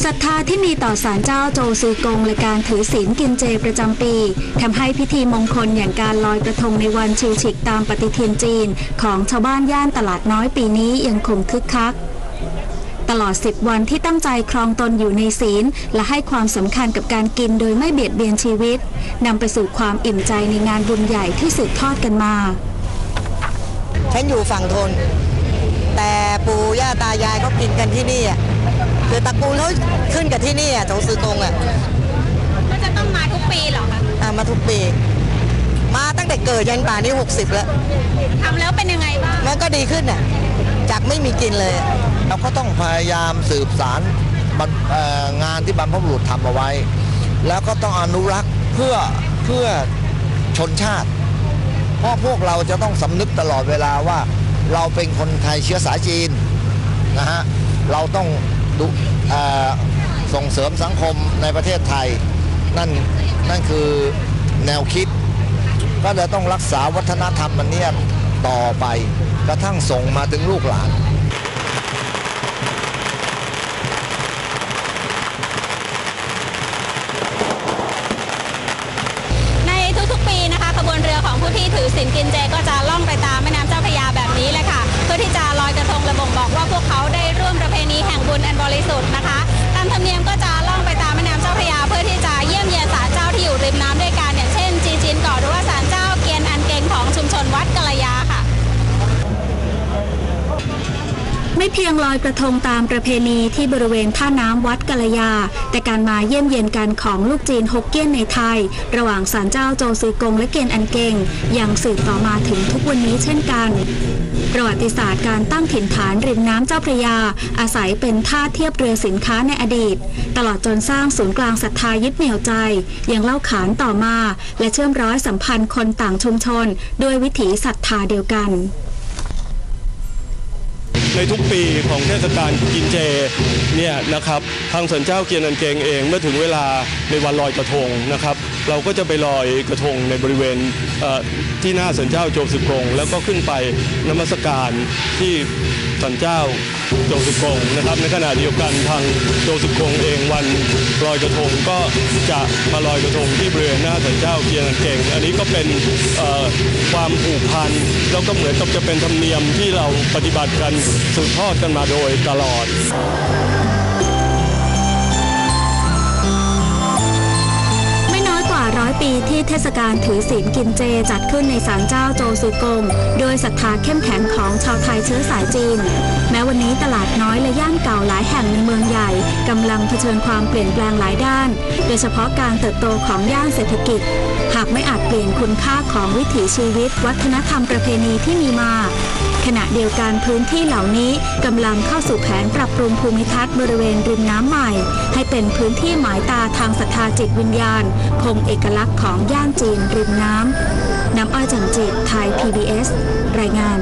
ศรัทธาที่มีต่อศาลเจ้าโจซือกงและการถือศีลกินเจประจำปีทำให้พิธีมงคลอย่างการลอยกระทงในวันชิวฉิกตามปฏิทินจีน ของชาวบ้านย่านตลาดน้อยปีนี้ยังคงคึกคักตลอด 10 วันที่ตั้งใจครองตนอยู่ในศีล และให้ความสำคัญกับการกินโดยไม่เบียดเบียนชีวิตนำไปสู่ความอิ่มใจในงานบุญใหญ่ที่สืบทอดกันมา ฉันอยู่ฝั่งทน แต่ปู่ย่าตายายเขากินกันที่นี่อะ คือตระกูลเขาขึ้นกับที่นี่อะโจซือกงอะก็จะต้องมาทุกปีเหรอคะอะมาทุกปี มาตั้งแต่เกิดยันป่านนี้60 แล้วทำแล้วเป็นยังไงบ้างมันก็ดีขึ้นอะจากไม่มีกินเลยอะเราก็ต้องพยายามสืบสาរបรรเอ่องานที่บรรพบุรุษทำเอาไว้ แล้วก็ต้องอนุรักษ์เพื่อเพื่อชนชาติ เพราะพวกเราจะต้องสำนึกตลอดเวลาว่า เราเป็นคนไทยเชื้อสายจีนนะฮะเราต้องดูเอ่อ ส่งเสริมสังคมในประเทศไทย นั่นนั่นคือแนวคิด ก็จะต้องรักษาวัฒนธรรมมันเนี้ยต่อไปกระทั่งส่งมาถึงลูกหลานในทุกๆปีนะคะขบวนเรือของผู้ที่ถือศีลกินเจก็จะล่องไปตาม ไม่เพียงลอยกระทงตามประเพณีที่บริเวณท่าน้ำวัดกะละยา แต่การมาเยี่ยมเยียนกันของลูกจีนฮกเกี้ยนในไทย ระหว่างศาลเจ้าโจซือกงและเกณฑ์อันเกงยังสืบต่อมาถึงทุกวันนี้เช่นกัน ประวัติศาสตร์การตั้งถิ่นฐานริมน้ำเจ้าพระยา อาศัยเป็นท่าเทียบเรือสินค้าในอดีต ตลอดจนสร้างศูนย์กลางศรัทธายึดเหนี่ยวใจ ยังเล่าขานต่อมา และเชื่อมร้อยสัมพันธ์คนต่างชุมชน ด้วยวิถีศรัทธาเดียวกัน ในทุกปีของเทศกาลกินเจ เนี่ยนะครับทางสันเจ้าเกียรนันเกงเองเมื่อถึงเวลาในวันลอยกระทงนะครับ เราก็จะไปลอยกระทงในบริเวณเที่หน้าสันเจ้าโจสุกง แล้วก็ขึ้นไปนมัสการที่สันเจ้าโจสุกงนะครับ ในขณะเดียวกันทางโจสุกงเองวันลอยกระทงก็จะมาลอยกระทงที่บริเวณหน้าสันเจ้าเกียรนันเกงอันนี้ก็เป็นความผูกพันแล้วก็เหมือนกับจะเป็นธรรมเนียมที่เราปฏิบัติกันสืบทอดกันมาโดยตลอด ที่เทศกาลถือศีลกินเจจัดขึ้นในศาลเจ้าโจซือกง โดยศรัทธาเข้มแข็งของชาวไทยเชื้อสายจีน แม้วันนี้ตลาดน้อยและย่านเก่าหลายแห่งในเมืองใหญ่กำลังเผชิญความเปลี่ยนแปลงหลายด้าน โดยเฉพาะการเติบโตของย่านเศรษฐกิจ หากไม่อาจเปลี่ยนคุณค่าของวิถีชีวิต วัฒนธรรมประเพณีที่มีมา ขณะเดียวกันพื้นที่เหล่านี้กำลังเข้าสู่แผนปรับปรุงภูมิทัศน์บริเวณริมน้ำใหม่ ให้เป็นพื้นที่หมายตาทางศรัทธาจิตวิญญาณ คงเอกลักษณ์ของย่านจีนริมน้ำน้ำอ้อยจันจิตไทย PBS รายงาน